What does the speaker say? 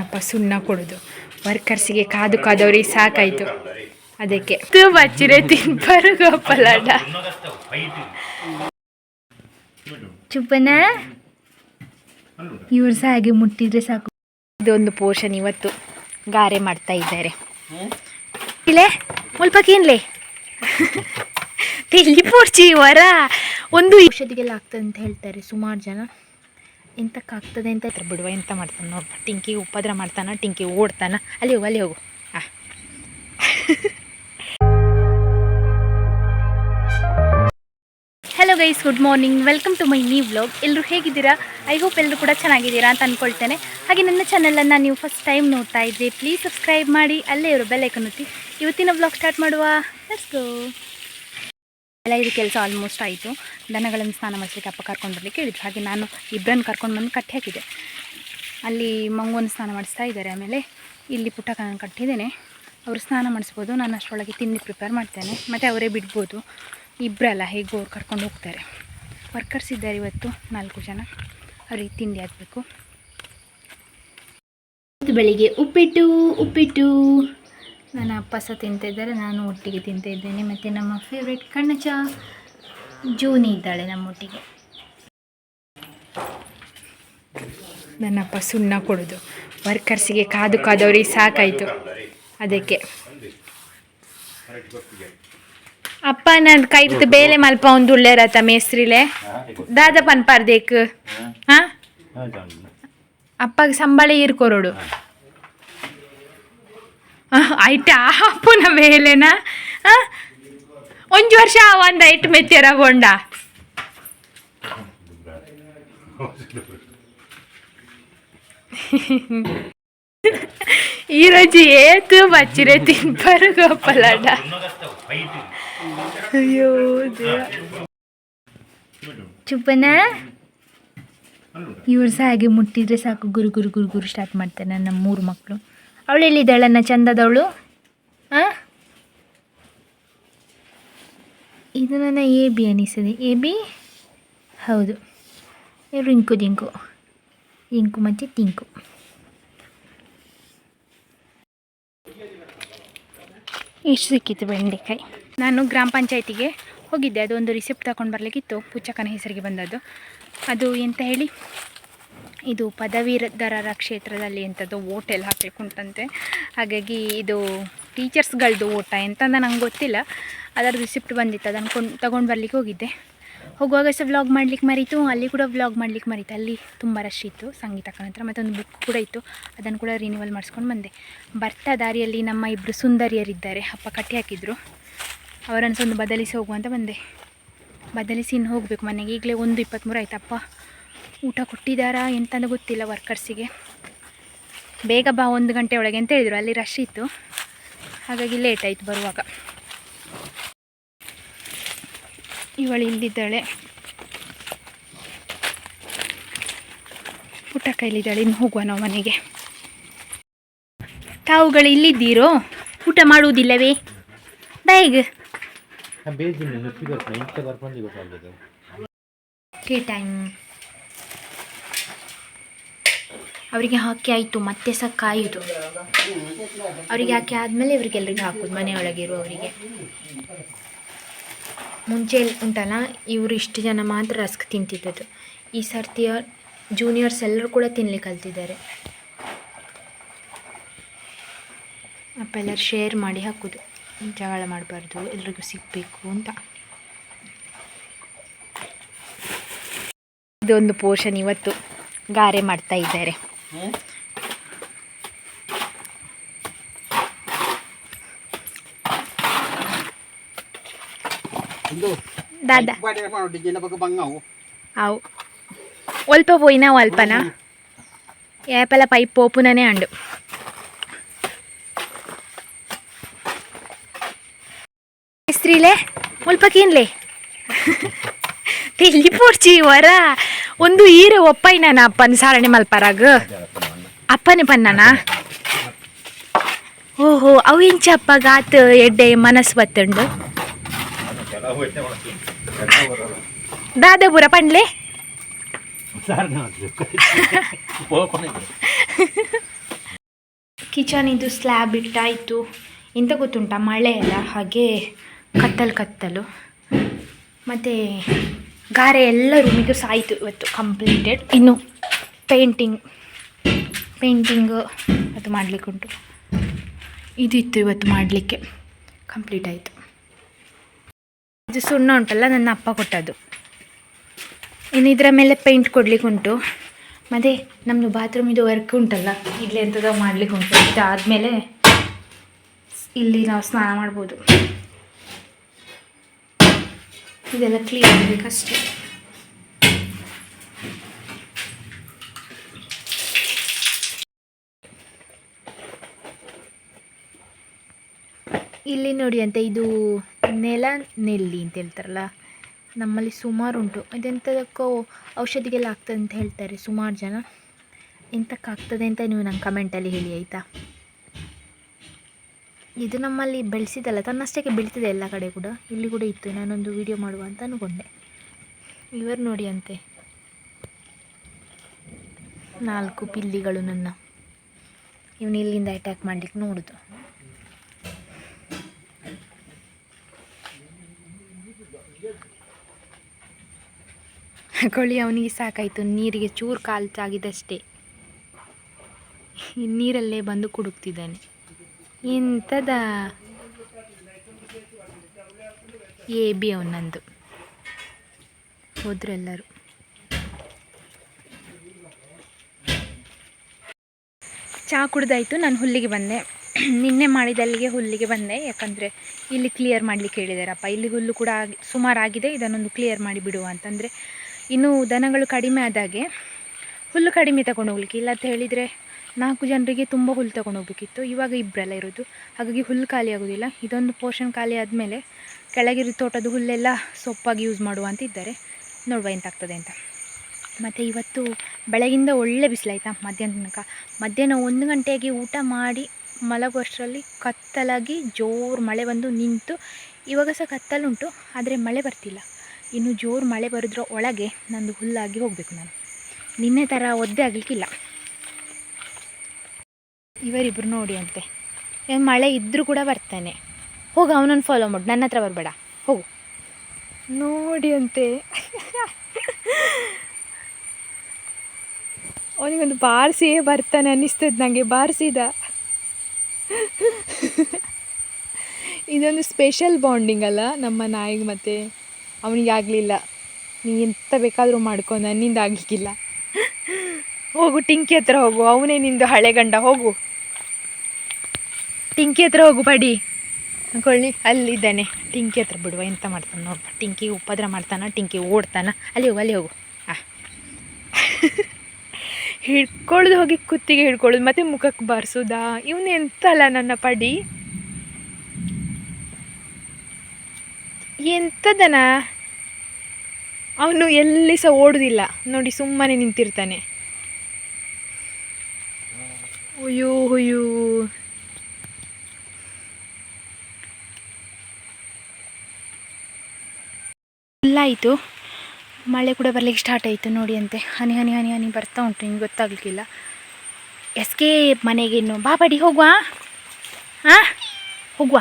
ನನ್ನಪ್ಪ ಸುಣ್ಣ ಕೊಡೋದು. ವರ್ಕರ್ಸಿಗೆ ಕಾದು ಕಾದವ್ರಿಗೆ ಸಾಕಾಯ್ತು. ಅದಕ್ಕೆ ತು ಬಚ್ಚಿರೆ ತಿನ್ಬಾರು ಗೋಪಾಲಾಡ ಚುಪ್ಪನ ಇವ್ರು ಸಹ ಹಾಗೆ ಮುಟ್ಟಿದ್ರೆ ಸಾಕು. ಇದೊಂದು ಪೋರ್ಷನ್ ಇವತ್ತು ಗಾರೆ ಮಾಡ್ತಾ ಇದ್ದಾರೆ. ಇಲ್ಲೇ ಮುಲ್ಪಕ್ಕೇನ್ಲೇ ತೆಲ್ಲಿ ಪೋರ್ಚಿ ವರ? ಒಂದು ಔಷಧಿಗೆಲ್ಲ ಆಗ್ತದೆ ಅಂತ ಹೇಳ್ತಾರೆ ಸುಮಾರು ಜನ. ಎಂತಕ್ಕಾಗ್ತದೆ ಅಂತ ಹತ್ರ ಬಿಡುವ ಎಂತ ಮಾಡ್ತಾನೆ ನೋಡ್ಬ ಟಿಂಕಿ ಉಪದ್ರ ಮಾಡ್ತಾನೆ, ಟಿಂಕಿ ಓಡ್ತಾನ. ಅಲ್ಲಿ ಹೋಗು ಅಲ್ಲಿ ಹೋಗು. ಆ. Hello guys good morning welcome to my new vlog ಎಲ್ಲರೂ ಹೇಗಿದ್ದೀರಾ? ಐ ಹೋಪ್ ಎಲ್ಲರೂ ಕೂಡ ಚೆನ್ನಾಗಿದ್ದೀರಾ ಅಂತ ಅಂದ್ಕೊಳ್ತೇನೆ ಹಾಗೆ ನನ್ನ ಚಾನಲನ್ನು ನೀವು ಫಸ್ಟ್ ಟೈಮ್ ನೋಡ್ತಾ ಇದ್ದೀರಿ ಪ್ಲೀಸ್ ಸಬ್ಸ್ಕ್ರೈಬ್ ಮಾಡಿ, ಅಲ್ಲೇ ಇವರು ಬೆಲ್ಲೈಕನ್ ಒತ್ತಿ. ಇವತ್ತಿನ ವ್ಲಾಗ್ ಸ್ಟಾರ್ಟ್ ಮಾಡುವ. ಲೆಟ್ಸ್ ಗೋ ಎಲ್ಲ ಇದು ಕೆಲಸ ಆಲ್ಮೋಸ್ಟ್ ಆಯಿತು. ದನಗಳನ್ನು ಸ್ನಾನ ಮಾಡಿಸ್ಲಿಕ್ಕೆ ಅಪ್ಪ ಕರ್ಕೊಂಡು ಬರಲಿಕ್ಕೆ ಹೇಳಿದ್ರು. ಹಾಗೆ ನಾನು ಇಬ್ಬರನ್ನು ಕರ್ಕೊಂಡು ಬಂದು ಕಟ್ಟಿ ಹಾಕಿದೆ ಅಲ್ಲಿ ಮಂಗುವನ್ನು ಸ್ನಾನ ಮಾಡಿಸ್ತಾ ಇದ್ದಾರೆ. ಆಮೇಲೆ ಇಲ್ಲಿ ಪುಟ್ಟಕನ ಕಟ್ಟಿದ್ದೇನೆ. ಅವರು ಸ್ನಾನ ಮಾಡಿಸ್ಬೋದು. ನಾನು ಅಷ್ಟರೊಳಗೆ ತಿಂಡಿ ಪ್ರಿಪೇರ್ ಮಾಡ್ತೇನೆ. ಮತ್ತು ಅವರೇ ಬಿಡ್ಬೋದು. ಇಬ್ಬರಲ್ಲ ಹೇಗೂ ಅವ್ರು ಕರ್ಕೊಂಡು ಹೋಗ್ತಾರೆ. ವರ್ಕರ್ಸ್ ಇದ್ದಾರೆ ಇವತ್ತು, ನಾಲ್ಕು ಜನ. ಅವ್ರಿಗೆ ತಿಂಡಿ ಆಗಬೇಕು ಬೆಳಿಗ್ಗೆ ಉಪ್ಪಿಟ್ಟು ಉಪ್ಪಿಟ್ಟು. ನನ್ನ ಅಪ್ಪ ಸಹ ತಿಂತಿದ್ದಾರೆ ನಾನು ಒಟ್ಟಿಗೆ ತಿಂತಿದ್ದೇನೆ ಮತ್ತು ನಮ್ಮ ಫೇವ್ರೆಟ್ ಕಣ್ಣಚ ಜೂನಿ ಇದ್ದಾಳೆ ನಮ್ಮೊಟ್ಟಿಗೆ ನನ್ನಪ್ಪ ಸುಣ್ಣ ಕೊಡೋದು. ವರ್ಕರ್ಸಿಗೆ ಕಾದು ಕಾದವ್ರಿಗೆ ಸಾಕಾಯಿತು. ಅದಕ್ಕೆ. ಅಪ್ಪ ನನ್ನ ಕೈ ಬೇಲೆ ಮಲ್ಪ ಒಂದು ಉಳ್ಳೇರತ ಮೇಸ್ತ್ರಿಲೆ. ದಾದ ಪನ್ಪಾರ್ದೇಕ್ ಹಾ. ಅಪ್ಪಗೆ ಸಂಬಳ ಈರ್ಕೊರೋಡು ಆಯ್ತಾ ಅಪ್ಪನ ಬೇಲೆನಾ ಆ? ಒಂಜು ವರ್ಷ ಒಂದು ಐಟ್ ಮೆತ್ಯರ ಗೊಂಡ ఈరోజు ఏతు బచ్చిరే తింపారు గోపాలాడ అయ్యో ಚುಪ್ಪನ ಇವ್ರು ಸಹ ಹಾಗೆ ಮುಟ್ಟಿದ್ರೆ ಸಾಕು ಗುರು ಗುರು ಗುರು ಗುರು ಸ್ಟಾರ್ಟ್ ಮಾಡ್ತಾರೆ ನನ್ನ ಮೂರು ಮಕ್ಕಳು ಅವಳು ಎಲ್ಲಿದ್ದಾಳನ್ನ ಚಂದದವಳು? ಹಾಂ ಇದು ನನ್ನ ಎ ಬಿ ಅನಿಸಿದೆ ಎ ಬಿ ಹೌದು. ರಿಂಕು ದಿಂಕು ಇಂಕು ಮತ್ತು ತಿಂಕು ಇಷ್ಟು ಸಿಕ್ಕಿತ್ತು ಬೆಂಡೆಕಾಯಿ. ನಾನು ಗ್ರಾಮ ಪಂಚಾಯತಿಗೆ ಹೋಗಿದ್ದೆ. ಅದು ಒಂದು ರಿಸಿಪ್ಟ್ ತಗೊಂಡು ಬರಲಿಕ್ಕಿತ್ತು. ಪುಚ್ಚಕ್ಕನ ಹೆಸರಿಗೆ ಬಂದದ್ದು. ಅದು ಎಂತ ಹೇಳಿ? ಇದು ಪದವೀಧರರ ಕ್ಷೇತ್ರದಲ್ಲಿ ಎಂಥದ್ದು ಓಟ್ ಎಲ್ಲ ಉಂಟಂತೆ ಹಾಗಾಗಿ ಇದು ಟೀಚರ್ಸ್ಗಳದ್ದು ಓಟ ಎಂತ ನಂಗೆ ಗೊತ್ತಿಲ್ಲ. ಅದರ ರಿಸಿಪ್ಟ್ ಬಂದಿತ್ತು ಅದನ್ನು ಕೊಂಡು ತೊಗೊಂಡು ಬರ್ಲಿಕ್ಕೆ ಹೋಗಿದ್ದೆ. ಹೋಗುವಾಗ ಸಹ ವ್ಲಾಗ್ ಮಾಡ್ಲಿಕ್ಕೆ ಮರೀತು, ಅಲ್ಲಿ ಕೂಡ ವ್ಲಾಗ್ ಮಾಡ್ಲಿಕ್ಕೆ ಮರೀತು. ಅಲ್ಲಿ ತುಂಬ ರಶ್ ಇತ್ತು ಸಂಗೀತ ಹತ್ರ ಮತ್ತು ಒಂದು ಬುಕ್ ಕೂಡ ಇತ್ತು. ಅದನ್ನು ಕೂಡ ರಿನಿವಲ್ ಮಾಡಿಸ್ಕೊಂಡು ಬಂದೆ. ಬರ್ತಾ ದಾರಿಯಲ್ಲಿ ನಮ್ಮ ಇಬ್ಬರು ಸುಂದರಿಯರಿದ್ದಾರೆ, ಅಪ್ಪ ಕಟ್ಟಿ ಹಾಕಿದ್ರು. ಅವರನ್ನು ಸಹ ಒಂದು ಬದಲಿಸಿ ಹೋಗುವಂತ ಬಂದೆ. ಬದಲಿಸಿ ಇನ್ನು ಹೋಗಬೇಕು ಮನೆಗೆ. ಈಗಲೇ ಒಂದು ಇಪ್ಪತ್ತ್ಮೂರು ಆಯ್ತಪ್ಪ. ಊಟ ಕೊಟ್ಟಿದ್ದಾರಾ ಎಂತಂದು ಗೊತ್ತಿಲ್ಲ ವರ್ಕರ್ಸಿಗೆ ಬೇಗ ಬಾ ಒಂದು ಗಂಟೆ ಒಳಗೆ ಅಂತ ಹೇಳಿದರು ಅಲ್ಲಿ ರಶ್ ಇತ್ತು. ಹಾಗಾಗಿ ಲೇಟ್ ಆಯಿತು ಬರುವಾಗ. ಇವಳು ಇಲ್ಲಿದ್ದಾಳೆ ಊಟ ಕೈಲಿದ್ದಾಳೆ ಇನ್ನು ಹೋಗುವ ನಾವು ಮನೆಗೆ. ತಾವುಗಳು ಇಲ್ಲಿದ್ದೀರೋ? ಊಟ ಮಾಡುವುದಿಲ್ಲವೇ? ಬೇಗ ಟೀ ಟೈಮ್ ಅವರಿಗೆ ಹಾಕಿ ಆಯಿತು, ಮತ್ತೆ ಸಹ ಕಾಯುದು. ಅವರಿಗೆ ಹಾಕಿ ಆದಮೇಲೆ ಇವರಿಗೆಲ್ಲರಿಗೂ ಹಾಕೋದು ಮನೆಯೊಳಗಿರುವವರಿಗೆ ಮುಂಚೆ ಉಂಟಲ್ಲ, ಇವರು ಇಷ್ಟು ಜನ ಮಾತ್ರ ರಸ್ಕ್ ತಿಂತಿದ್ದದ್ದು. ಈ ಸರ್ತಿಯ ಜೂನಿಯರ್ಸ್ ಎಲ್ಲರೂ ಕೂಡ ತಿನ್ಲಿಕ್ಕೆ ಕಲ್ತಿದ್ದಾರೆ. ಅಪ್ಪ ಎಲ್ಲರೂ ಶೇರ್ ಮಾಡಿ ಹಾಕೋದು. ಜಗಳ ಮಾಡಬಾರ್ದು, ಎಲ್ರಿಗೂ ಸಿಗಬೇಕು ಅಂತ. ಇದೊಂದು ಪೋರ್ಷನ್ ಇವತ್ತು ಗಾರೆ ಮಾಡ್ತಾ ಇದ್ದಾರೆ. Dada. Pwede mo, di na pagkabangaw. Aw. ഒൽപ്പ പോയിന ഒൽപ്പന ഏപ്പല പൈപ്പ് ഓപ്പുനനെ ഉണ്ട് സ്ത്രീലേ ഒൽപ്പക്കേനല്ലേ തെല്ലിപ്പോർച്ചി വരാ. ಒಂದು ಈರೆ ಒಪ್ಪೈನ ಅಪ್ಪನ ಸಾರಣಿ ಮಲ್ಪರಾಗ. ಅಪ್ಪನೇ ಪನ್ನನ? ಓಹೋ, ಅವು ಇಂಚಪ್ಪ ಗಾತ್ ಎಡ್ಡೆ ಮನಸ್ಸು ಬತ್ತುಂಡು? ದಾದಾಪುರ ಪಂಡ್ಲೆ? ಕಿಚನ್ ಇದು ಸ್ಲ್ಯಾಬ್ ಇಟ್ಟಾಯಿತು. ಎಂತ ಗೊತ್ತುಂಟ ಮಳೆ ಅಲ್ಲ, ಹಾಗೆ ಕತ್ತಲು ಕತ್ತಲು. ಮತ್ತು ಗಾರೆ ಎಲ್ಲ ರೂಮಿಗೂ ಸಾಯಿತು ಇವತ್ತು ಕಂಪ್ಲೀಟೆಡ್ ಇನ್ನು ಪೇಂಟಿಂಗ್ ಪೇಂಟಿಂಗು ಅದು ಮಾಡಲಿಕ್ಕುಂಟು ಇದಿತ್ತು ಇವತ್ತು ಮಾಡಲಿಕ್ಕೆ ಕಂಪ್ಲೀಟ್ ಆಯಿತು. ಇದು ಸುಣ್ಣ ಉಂಟಲ್ಲ, ನನ್ನ ಅಪ್ಪ ಕೊಟ್ಟದ್ದು. ಇನ್ನು ಇದರ ಮೇಲೆ ಪೇಂಟ್ ಕೊಡಲಿಕ್ಕುಂಟು ಮತ್ತು ನಮ್ಮದು ಬಾತ್ರೂಮಿದು ವರ್ಕ್ ಉಂಟಲ್ಲ ಇಲ್ಲಿ ಎಂಥದ್ದು ಮಾಡಲಿಕ್ಕೆ ಉಂಟು. ಇದಾದಮೇಲೆ ಇಲ್ಲಿ ನಾವು ಸ್ನಾನ ಮಾಡ್ಬೋದು. ಇದೆಲ್ಲ ಕ್ಲೀನ್ ಆಗಬೇಕಷ್ಟೇ ಇಲ್ಲಿ ನೋಡಿ ಅಂತ ಇದು ನೆಲ ನೆಲ್ಲಿ ಅಂತ ಹೇಳ್ತಾರಲ್ಲ, ನಮ್ಮಲ್ಲಿ ಸುಮಾರು ಉಂಟು. ಇದೆಂಥದಕ್ಕೋ ಔಷಧಿಗೆಲ್ಲ ಆಗ್ತದೆ ಅಂತ ಹೇಳ್ತಾರೆ ಸುಮಾರು ಜನ. ಎಂತಕ್ಕಾಗ್ತದೆ ಅಂತ ನೀವು ನಂಗೆ ಕಮೆಂಟಲ್ಲಿ ಹೇಳಿ, ಆಯಿತಾ? ಇದು ನಮ್ಮಲ್ಲಿ ಬೆಳೆಸಿದಲ್ಲ ತನ್ನಷ್ಟಕ್ಕೆ ಬೆಳೀತಿದೆ ಎಲ್ಲ ಕಡೆ ಕೂಡ. ಇಲ್ಲಿ ಕೂಡ ಇತ್ತು, ನಾನೊಂದು ವಿಡಿಯೋ ಮಾಡುವ ಅಂತ ಅಂದ್ಕೊಂಡೆ ಇವರು ನೋಡಿ ಅಂತೆ. ನಾಲ್ಕು ಪಿಲ್ಲಿಗಳು ನನ್ನ. ಇವನು ಇಲ್ಲಿಂದ ಅಟ್ಯಾಕ್ ಮಾಡ್ಲಿಕ್ಕೆ ನೋಡುದು. ಕೊಳ್ಳಿ ಅವನಿಗೆ ಸಾಕಾಯಿತು. ನೀರಿಗೆ ಚೂರು ಕಾಲು ಈ ನೀರಲ್ಲೇ ಬಂದು ಕುಡುಕ್ತಿದ್ದಾನೆ. ಎಂಥದ ಎ ಬಿ ಅವನಂದು. ಹೋದ್ರೆಲ್ಲರೂ. ಚಹಾ ಕುಡ್ದಾಯಿತು, ನಾನು ಹುಲ್ಲಿಗೆ ಬಂದೆ. ನಿನ್ನೆ ಮಾಡಿದಲ್ಲಿಗೆ ಹುಲ್ಲಿಗೆ ಬಂದೆ, ಯಾಕಂದರೆ ಇಲ್ಲಿ ಕ್ಲಿಯರ್ ಮಾಡಲಿಕ್ಕೆ ಹೇಳಿದಾರಪ್ಪ. ಇಲ್ಲಿ ಹುಲ್ಲು ಕೂಡ ಸುಮಾರಾಗಿದೆ ಇದನ್ನೊಂದು ಕ್ಲಿಯರ್ ಮಾಡಿ ಬಿಡುವ ಅಂತಂದರೆ, ಇನ್ನು ದನಗಳು ಕಡಿಮೆ ಆದಾಗೆ ಹುಲ್ಲು ಕಡಿಮೆ ತಗೊಂಡು ಹೋಗ್ಲಿಕ್ಕೆ. ಇಲ್ಲ ಅಂತ ಹೇಳಿದರೆ ನಾಲ್ಕು ಜನರಿಗೆ ತುಂಬ ಹುಲ್ಲು ತಗೊಂಡು ಹೋಗ್ಬೇಕಿತ್ತು. ಇವಾಗ ಇಬ್ಬರೆಲ್ಲ ಇರೋದು. ಹಾಗಾಗಿ ಹುಲ್ಲು ಖಾಲಿ ಆಗೋದಿಲ್ಲ. ಇದೊಂದು ಪೋರ್ಷನ್ ಖಾಲಿ ಆದಮೇಲೆ ಕೆಳಗಿರೋ ತೋಟದ ಹುಲ್ಲೆಲ್ಲ ಸೊಪ್ಪಾಗಿ ಯೂಸ್ ಮಾಡುವ ಅಂತ ಇದ್ದಾರೆ. ನೋಡುವ ಎಂತಾಗ್ತದೆ ಅಂತ. ಮತ್ತು ಇವತ್ತು ಬೆಳಗಿಂದ ಒಳ್ಳೆ ಬಿಸಿಲಾಯ್ತಾ ಮಧ್ಯಾಹ್ನ ತನಕ? ಮಧ್ಯಾಹ್ನ ಒಂದು ಗಂಟೆಗೆ ಊಟ ಮಾಡಿ ಮಲಗುವಷ್ಟರಲ್ಲಿ ಕತ್ತಲಾಗಿ ಜೋರು ಮಳೆ ಬಂದು ನಿಂತು ಇವಾಗ ಸಹ ಕತ್ತಲುಂಟು, ಆದರೆ ಮಳೆ ಬರ್ತಿಲ್ಲ. ಇನ್ನು ಜೋರು ಮಳೆ ಬರೋದ್ರ ಒಳಗೆ ನಂದು ಹುಲ್ಲಾಗಿ ಹೋಗಬೇಕು ನಾನು. ನಿನ್ನೆ ಥರ ಒದ್ದೆ ಆಗಲಿಕ್ಕಿಲ್ಲ. ಇವರಿಬ್ಬರು ನೋಡಿ ಅಂತೆ. ಮಳೆ ಇದ್ದರೂ ಕೂಡ ಬರ್ತಾನೆ. ಹೋಗು, ಅವನನ್ನು ಫಾಲೋ ಮಾಡು. ನನ್ನ ಹತ್ರ ಬರಬೇಡ. ಹೋಗು. ನೋಡಿ ಅಂತೆ. ಅವನಿಗೊಂದು ಬಾರಿಸಿಯೇ ಬರ್ತಾನೆ ಅನ್ನಿಸ್ತದೆ ನನಗೆ ಬಾರಿಸಿದ. ಇದೊಂದು ಸ್ಪೆಷಲ್ ಬಾಂಡಿಂಗ್ ಅಲ್ಲ, ನಮ್ಮ ನಾಯಿಗೆ ಮತ್ತು ಅವನಿಗೆ ಆಗಲಿಲ್ಲ. ನೀ ಎಂತ ಬೇಕಾದರೂ ಮಾಡ್ಕೊ, ನನ್ನಿಂದ ಆಗಲಿಕ್ಕಿಲ್ಲ. ಹೋಗು, ಟಿಂಕಿ ಹತ್ರ ಹೋಗು. ಅವನೇ ನಿಂದು ಹಳೆ ಗಂಡ. ಹೋಗು. ಟಿಂಕಿ ಹತ್ರ ಹೋಗು ಪಡಿ ಅಂದ್ಕೊಳ್ಳಿ ಅಲ್ಲಿದ್ದಾನೆ. ಟಿಂಕಿ ಹತ್ರ ಬಿಡುವ, ಎಂತ ಮಾಡ್ತಾನೆ ನೋಡ್ಬ. ಟಿಂಕಿ ಉಪದ್ರ ಮಾಡ್ತಾನ, ಟಿಂಕಿ ಓಡ್ತಾನ. ಅಲ್ಲಿ ಹೋಗು ಅಲ್ಲಿ ಹೋಗು. ಆ. ಹಿಡ್ಕೊಳ್ಳೋದು ಹೋಗಿ ಕುತ್ತಿಗೆ ಹಿಡ್ಕೊಳ್ಳೋದು ಮತ್ತೆ ಮುಖಕ್ಕೆ ಬಾರಿಸೋದಾ? ಇವನು ಎಂತಲ್ಲ ನನ್ನ ಪಡಿ? ಎಂಥದನ ಅವನು ಎಲ್ಲಿ ಸಹ ಓಡೋದಿಲ್ಲ. ನೋಡಿ, ಸುಮ್ಮನೆ ನಿಂತಿರ್ತಾನೆ. ಅಯ್ಯೋ ಅಯ್ಯೋ ಆಯಿತು. ಮಳೆ ಕೂಡ ಬರಲಿಕ್ಕೆ ಸ್ಟಾರ್ಟ್ ಆಯಿತು ನೋಡಿ ಅಂತೆ ಹನಿ ಹನಿ ಹನಿ ಹನಿ ಬರ್ತಾ ಉಂಟು ನಿಮ್ಗೆ ಗೊತ್ತಾಗಲಿಕ್ಕಿಲ್ಲ. ಎಸ್ಕೆ ಮನೆಗೆ ಇನ್ನು. ಬಾ, ಬಡಿ, ಹೋಗುವ? ಹಾಂ ಹೋಗುವ?